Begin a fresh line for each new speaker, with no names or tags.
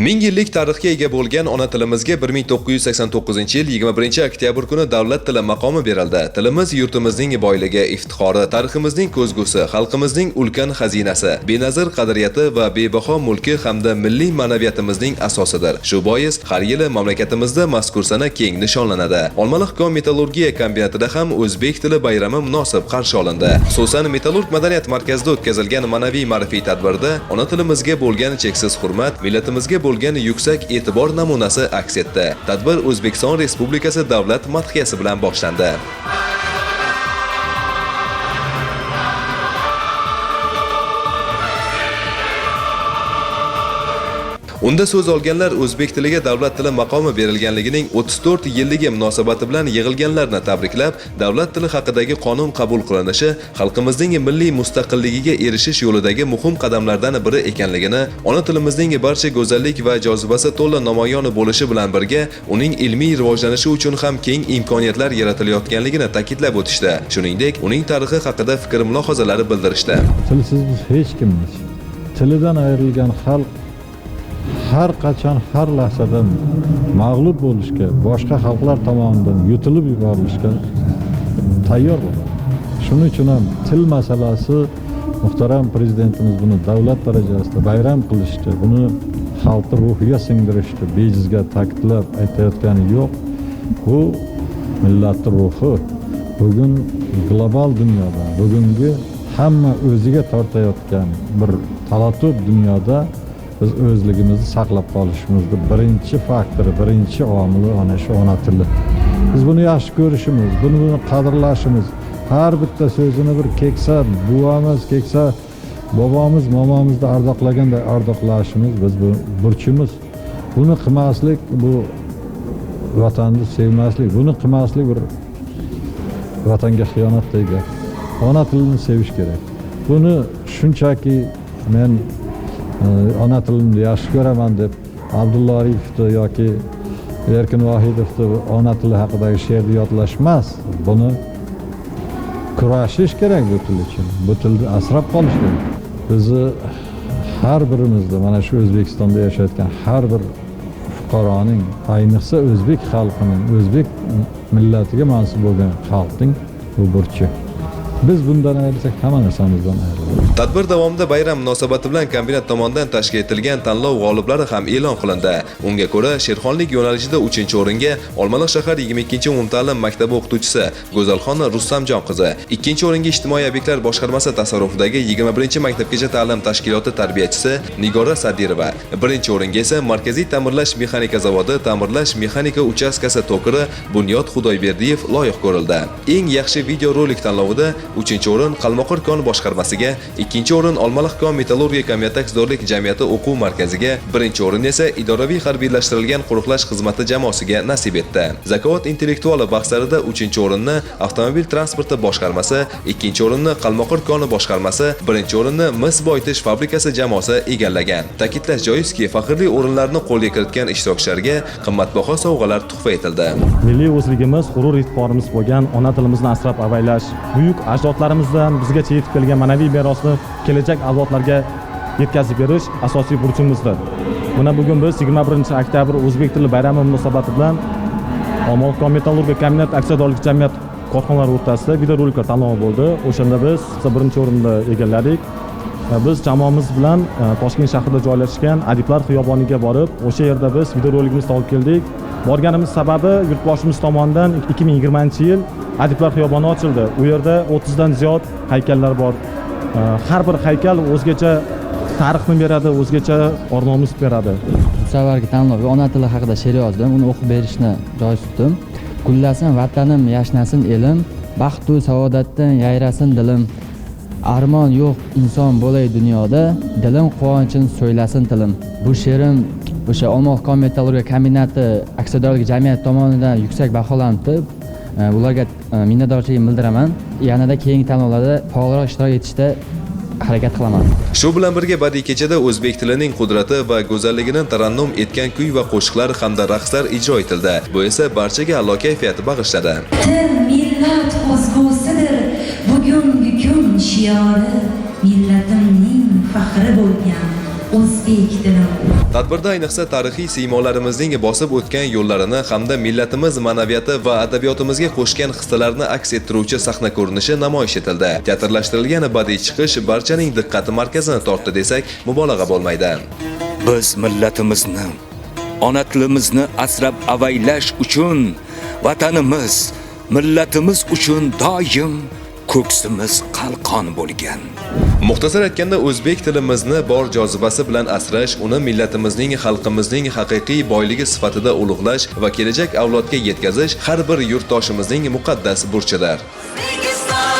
Ming yillik tarixga ega bo'lgan ona tilimizga 1989-yil 21 oktyabr kuni davlat tili maqomi berildi. Tilimiz yurtimizning boyligi, iftixori, tariximizning ko'zgusi, xalqimizning ulkan xazinasi, benazir qadriyati va bebaho mulki hamda milliy ma'naviyatimizning asosidir. Shu bois har yili mamlakatimizda mazkur sana keng nishonlanadi. Olmaliq kon metallurgiya kombinatida ham o'zbek tili bayrami munosib qarshi olindi. Xususan Metallurg madaniyat markazida o'tkazilgan ma'naviy ma'rifiy tadbirda ona tilimizga bo'lgan cheksiz hurmat, millatimizga bo'lgan yuksak e'tibor namunasi aks etdi. Tadbir O'zbekiston Respublikasi davlat madhiyasi bilan boshlandi. Unda so'z olganlar o'zbek tiliga davlat tili maqomi berilganligining 34 yilligi munosabati bilan yig'ilganlarni tabriklab, davlat tili haqidagi qonun qabul qilinishi xalqimizning milliy mustaqilligiga erishish yo'lidagi muhim qadamlardan biri ekanligini, ona tilimizning barcha go'zallik va jozibasi to'la namoyon bo'lishi bilan birga, uning ilmiy rivojlanishi uchun ham keng imkoniyatlar yaratilayotganligini ta'kidlab o'tishdi. Shuningdek, uning tarixi haqida fikr-mulohazalari bildirishdi.
tilsiz biz hech kimmiz tilidan ayrilgan xalq har qachon har lahzada mag'lub bo'lishga boshqa xalqlar tomonidan yutilib yuborilishga tayyor bo'ladi. Shuning uchun ham til masalasi muhtaram prezidentimiz buni davlat darajasida bayram qilishdi buni xalqni ruhiga singdirishdi bejizga ta'kidlab aytayotgani yo'q. Bu millatni ruhi bugun global dunyoda bugungi hamma o'ziga tortayotgan bir talatub dunyoda biz o'zligimizni saqlab qolishimizni birinchi faktori birinchi omili ana shu ona tili biz buni yaxshi ko'rishimiz buni qadrlashimiz. Har bitta so'zini bir keksa buvamiz keksa bobomiz momomizni ardoqlaganday ardoqlashimiz biz bu burchimiz. Buni qilmaslik bu vatanni sevmaslik buni qilmaslik bir vatanga xiyonatdek ona tilini sevish kerak. Buni shunchaki men ona tilimni yaxshi ko'raman deb abdulla oripovni yoki erkin vohidovni ona tili haqidagi she'rni yodlash emas buni kurashish kerak bu til uchun bu tilni asrab qolish kerak bizni har birimizni mana shu o'zbekistonda yashayotgan har bir fuqaroning ayniqsa o'zbek xalqining o'zbek millatiga mansub bo'lgan xalqning bu burchi. Biz bundan ayrilsak hamma narsamizdan ayrilamiz
Tadbir davomida bayram munosabati bilan kombinat tomonidan tashkil etilgan tanlov g'oliblari ham e'lon qilindi. Unga ko'ra, Sherxonlik yo'nalishida 3-o'ringa Olmaliq shahar 22-umumta'lim maktabi o'qituvchisi Go'zalxon Rustamjon qizi, 2-o'ringa Ijtimoiy obyektlar boshqarmasi tasarrufidagi 21-maktabgacha ta'lim tashkiloti tarbiyachisi Nigora Sadirova, 1-o'ringa esa Markaziy ta'mirlash mexanika zavodi ta'mirlash mexanika uchastkasi tokiri Bunyod Xudoyberdiyev loyiq ko'rildi. Eng yaxshi videorolik tanlovida 3-o'rin Qalmoqir kon boshqarmasiga, ikkinchi o'rin Olmaliq metallurgiya kombinati jamiyati o'quv markaziga, birinchi o'rin esa idoraviy harbiylashtirilgan qo'riqlash xizmati jamoasiga nasib etdi. Zakovat intellektuali bahslarida 3-o'rinni avtomobil transporti boshqarmasi, ikkinchi o'rinni Qalmoqir koni boshqarmasi, birinchi o'rinni mis boyitish fabrikasi jamoasi egallagan. Ta'kidlash joizki, faxrli o'rinlarni qo'lga kiritgan ishtirokchilarga qimmatbaho sovg'alar tuhfa etildi.
milliy o'zligimiz g'urur e'tiborimiz bo'lgan ona tilimizni asrab avaylash buyuk ajdodlarimizdan bizgacha yetib kelgan ma'naviy merosni kelajak avlodlarga yetkazib berish asosiy burchimizdir. Mana bugun biz 21 oktyabr o'zbek tili bayrami munosabati bilan olmaliq metallurgiya kombinat aksiyadorlik jamiyati korxonalari o'rtasida videoroliklar tanlovi bo'ldi. O'shanda biz birinchi o'rinni egalladik. Va biz jamoamiz bilan e, toshkent shahrida joylashgan adiblar xiyoboniga borib o'sha yerda biz videorolikimizni olib keldik. Borganimiz sababi yurtboshimiz tomonidan 2020 yil adiblar xiyoboni ochildi. U yerda 30 dan ziyod haykallar bor. Э, har bir haykal o'zgacha tarixni beradi o'zgacha or nomus beradi.
Bu safargi tanlovga ona tili haqida she'r yozdim uni o'qib berishni joiz tutdim. Gullasin vatanim yashnasin elim. Baxtu saodatdan yayrasin dilim. Armon yo'q inson bo'lay dunyoda. Dilim quvonchini so'ylasin tilim. Bu she'rim o'sha olmaliq kon metallurgiya kombinati aksiyadorlik jamiyati tomonidan yuksak baholanibdi ularga minnatdorchiligimni bildiraman yanada keyingi tanlovlarda faolroq ishtirok etishda harakat qilaman
Shu bilan birga badiiy kechada o'zbek tilining qudrati va go'zalligini tarannum etgan kuy va qo'shiqlar hamda raqslar ijro etildi. Bu esa barchaga a'lo kayfiyat bag'ishladi.
Til millat ko'zgusidir bugungi kun shiori millatimning faxri bo'lgan o'zbek tilim
Tadbirda ayniqsa tarixiy siymolarimizning bosib o'tgan yo'llarini hamda millatimiz ma'naviyati va adabiyotimizga qo'shgan hissalarni aks ettiruvchi sahna ko'rinishi namoyish etildi. Teatrlashtirilgan badiiy chiqish barchaning diqqati markazini tortdi desak, mubolag'a bo'lmaydi.
Biz millatimizni, ona tilimizni asrab avaylash uchun vatanimiz, millatimiz uchun doim ko'ksimiz qalqon bo'lgan.
Muxtasar aytganda o'zbek tilimizni bor jozibasi bilan asrash, uni millatimizning, xalqimizning haqiqiy boyligi sifatida ulug'lash va kelajak avlodga yetkazish har bir yurtdoshimizning muqaddas burchidir.
O'zbekiston